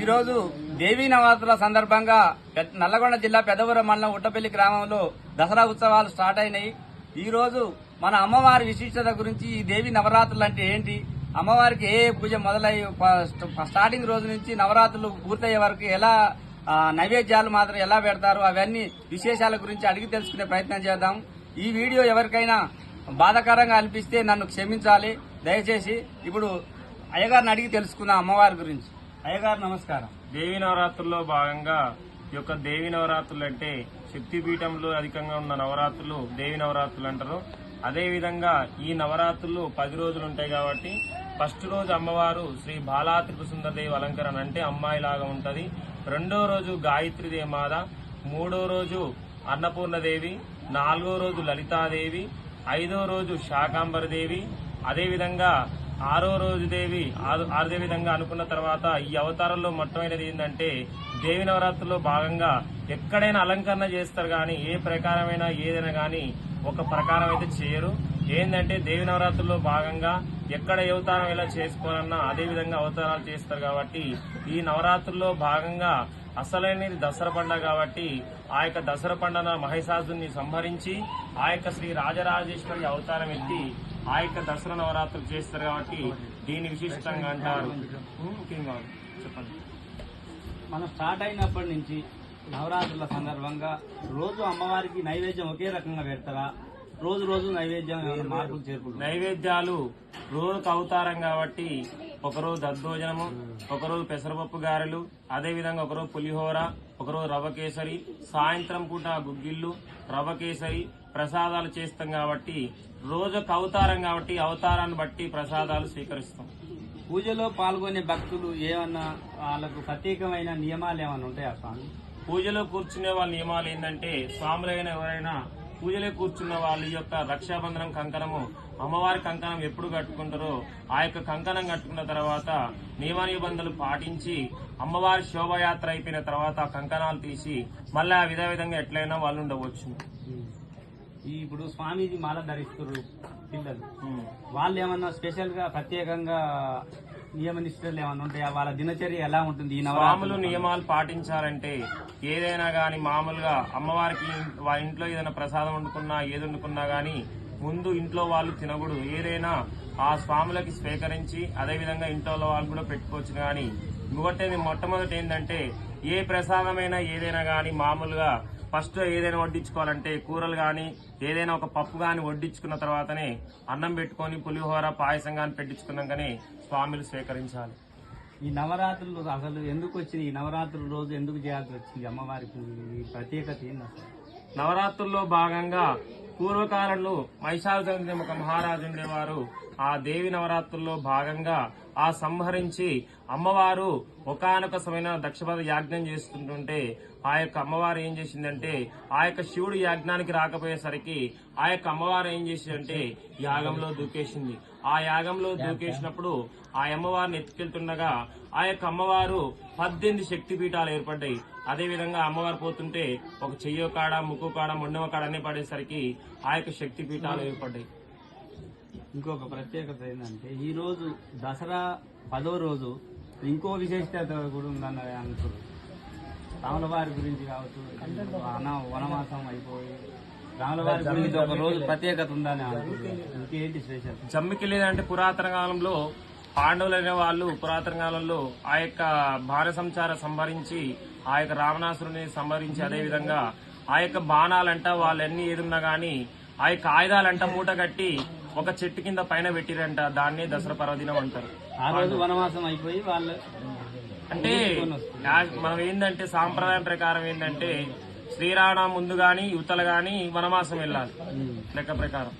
ఈరోజు దేవీ నవరాత్రుల సందర్భంగా నల్లగొండ జిల్లా పెద్దవరం మండలం ఉట్టపల్లి గ్రామంలో దసరా ఉత్సవాలు స్టార్ట్ అయినాయి. ఈరోజు మన అమ్మవారి విశిష్టత గురించి ఈ దేవి నవరాత్రులు అంటే ఏంటి? అమ్మవారికి ఏ ఏ పూజ మొదలై స్టార్టింగ్ రోజు నుంచి నవరాత్రులు పూర్తయ్యే వరకు ఎలా నైవేద్యాలు మాత్రం ఎలా పెడతారు? అవన్నీ విశేషాల గురించి అడిగి తెలుసుకునే ప్రయత్నం చేద్దాం. ఈ వీడియో ఎవరికైనా బాధాకరంగా అనిపిస్తే నన్ను క్షమించాలి. దయచేసి ఇప్పుడు అయ్యగారిని అడిగి తెలుసుకుందాం అమ్మవారి గురించి. అయ్యగారు నమస్కారం. దేవి నవరాత్రుల్లో భాగంగా ఈ యొక్క దేవి నవరాత్రులు అంటే శక్తిపీఠంలో అధికంగా ఉన్న నవరాత్రులు దేవి నవరాత్రులు అంటారు. అదేవిధంగా ఈ నవరాత్రులు పది రోజులు ఉంటాయి కాబట్టి ఫస్ట్ రోజు అమ్మవారు శ్రీ బాలా త్రిపుర సుందరదేవి అలంకరణ అంటే అమ్మాయి లాగా రెండో రోజు గాయత్రిదేవి మాత మూడో రోజు అన్నపూర్ణదేవి నాలుగో రోజు లలితాదేవి ఐదో రోజు శాకాంబరదేవి. అదేవిధంగా ఆరో రోజు దేవి ఆరు- అదే విధంగా అనుకున్న తర్వాత ఈ అవతారంలో మొట్టమైనది ఏంటంటే దేవి నవరాత్రుల్లో భాగంగా ఎక్కడైనా అలంకరణ చేస్తారు కానీ ఏ ప్రకారమైన ఏదైనా కానీ ఒక ప్రకారం అయితే చేయరు. ఏంటంటే దేవి నవరాత్రుల్లో భాగంగా ఎక్కడ అవతారం ఎలా చేసుకోవాలన్నా అదే విధంగా అవతారాలు చేస్తారు కాబట్టి ఈ నవరాత్రుల్లో భాగంగా అసలైనది దసరా పండుగ కాబట్టి ఆ యొక్క దసరా పండుగ మహిషాసుని సంహరించి ఆ యొక్క శ్రీ రాజరాజేశ్వరి అవతారం ఎత్తి ఆ యొక్క దసరా నవరాత్రులు చేస్తారు కాబట్టి దీని విశిష్టంగా అంటారు. చెప్పండి. మనం స్టార్ట్ అయినప్పటి నుంచి నవరాత్రుల సందర్భంగా రోజు అమ్మవారికి నైవేద్యం ఒకే రకంగా పెడతారా? రోజు రోజు నైవేద్యం మార్పులు నైవేద్యాలు రోజుకు అవతారం కాబట్టి ఒకరోజు దద్దోజనము ఒకరోజు పెసరపప్పు గారెలు అదే విధంగా ఒకరోజు పులిహోర ఒకరోజు రవ్వ కేసరి సాయంత్రం పూట గుగ్గిళ్ళు రవ్వ కేసరి ప్రసాదాలు చేస్తాం కాబట్టి రోజుకు అవతారం కాబట్టి అవతారాన్ని బట్టి ప్రసాదాలు స్వీకరిస్తాం. పూజలో పాల్గొనే భక్తులు ఏమన్నా వాళ్ళకు ప్రత్యేకమైన నియమాలు ఏమైనా ఉంటాయా స్వామి? పూజలో కూర్చునే వాళ్ళ నియమాలు ఏంటంటే స్వాములైన ఎవరైనా పూజలో కూర్చున్న వాళ్ళ యొక్క రక్షాబంధనం కంకణము అమ్మవారి కంకణం ఎప్పుడు కట్టుకుంటారో ఆ యొక్క కంకణం కట్టుకున్న తర్వాత నియమ నిబంధనలు పాటించి అమ్మవారి శోభయాత్ర అయిపోయిన తర్వాత ఆ కంకణాలు తీసి మళ్ళీ ఆ విధ విధంగా ఎట్లయినా వాళ్ళు ఉండవచ్చు ఈ ఇప్పుడు స్వామీజీ మాల ధరిస్తారు పిల్లలు. వాళ్ళు ఏమన్నా స్పెషల్గా ప్రత్యేకంగా నియమ నిష్ఠలు ఏమన్నా ఉంటాయా? వాళ్ళ దినచర్య ఎలా ఉంటుంది? ఈ స్వాములు నియమాలు పాటించాలంటే ఏదైనా గాని మామూలుగా అమ్మవారికి వాళ్ళ ఇంట్లో ఏదైనా ప్రసాదం వండుకున్నా ఏది వండుకున్నా గాని ముందు ఇంట్లో వాళ్ళు తినకూడదు. ఏదైనా ఆ స్వాములకి స్వీకరించి అదే విధంగా ఇంట్లో వాళ్ళు కూడా పెట్టుకోవచ్చు గాని ఇంకొకటి మొట్టమొదటి ఏంటంటే ఏ ప్రసాదమైనా ఏదైనా గాని మామూలుగా ఫస్ట్ ఏదైనా వడ్డించుకోవాలంటే కూరలు గాని ఏదైనా ఒక పప్పు గాని వడ్డించుకున్న తర్వాతనే అన్నం పెట్టుకొని పులిహోర పాయసం గాని పెట్టించుకున్నాకనే స్వాములు స్వీకరించాలి. ఈ నవరాత్రులు అసలు ఎందుకు వచ్చింది ఈ నవరాత్రుల రోజు ఎందుకు చేయాల్సి వచ్చింది? అమ్మవారికి ప్రత్యేకత అసలు? నవరాత్రుల్లో భాగంగా పూర్వకాలంలో మహిషాసురుని ఒక మహారాజు ఉండేవారు ఆ దేవి నవరాత్రుల్లో భాగంగా ఆ సంహరించి అమ్మవారు ఒకానొక సమయన దక్షపద యాజ్ఞం చేస్తుంటుంటే ఆ యొక్క అమ్మవారు ఏం చేసిందంటే ఆ యొక్క శివుడు యాజ్ఞానికి రాకపోయేసరికి ఆ యొక్క అమ్మవారు ఏం చేసిందంటే యాగంలో దూకేసింది. ఆ యాగంలో దూకేసినప్పుడు ఆ అమ్మవారిని ఎత్తుకెళ్తుండగా ఆ యొక్క అమ్మవారు పద్దెనిమిది శక్తి పీఠాలు ఏర్పడ్డాయి. అదే విధంగా అమ్మవారు పోతుంటే ఒక చెయ్యో కాడ ముక్కు కాడ మొండవ కాడ అన్ని పడేసరికి ఆ యొక్క శక్తి పీఠాలు ఏర్పడ్డాయి ఇంకొక ప్రత్యేకత ఏంటంటే ఈ రోజు దసరా పదో రోజు ఇంకో విశేషత కూడా ఉందని అంటారు రాముల వారి గురించి కావచ్చు వన వనవాసం అయిపోయి రాముల వారి గురించి ఒక రోజు ప్రత్యేకత ఉందని అంటారు ఇంకేంటి స్పెషల్ జమ్మికి లేదంటే పురాతన కాలంలో పాండవులు అనే వాళ్ళు పురాతన కాలంలో ఆ యొక్క భార సంచార సంహరించి ఆ యొక్క రావణాసురుని సంహరించి అదే విధంగా ఆ యొక్క బాణాలంట వాళ్ళన్నీ ఏదున్నా గాని ఆ యొక్క ఆయుధాలంట మూట కట్టి ఒక చెట్టు కింద పైన పెట్టిరంట. దాన్నే దసరా పర్వదినం అంటారు. ఆ రోజు వనవాసం అయిపోయి వాళ్ళు అంటే మనం ఏంటంటే సాంప్రదాయం ప్రకారం ఏంటంటే శ్రీరామ ముందు గాని యువతలు గాని వనవాసం వెళ్ళాలి. లెక్క ప్రకారం.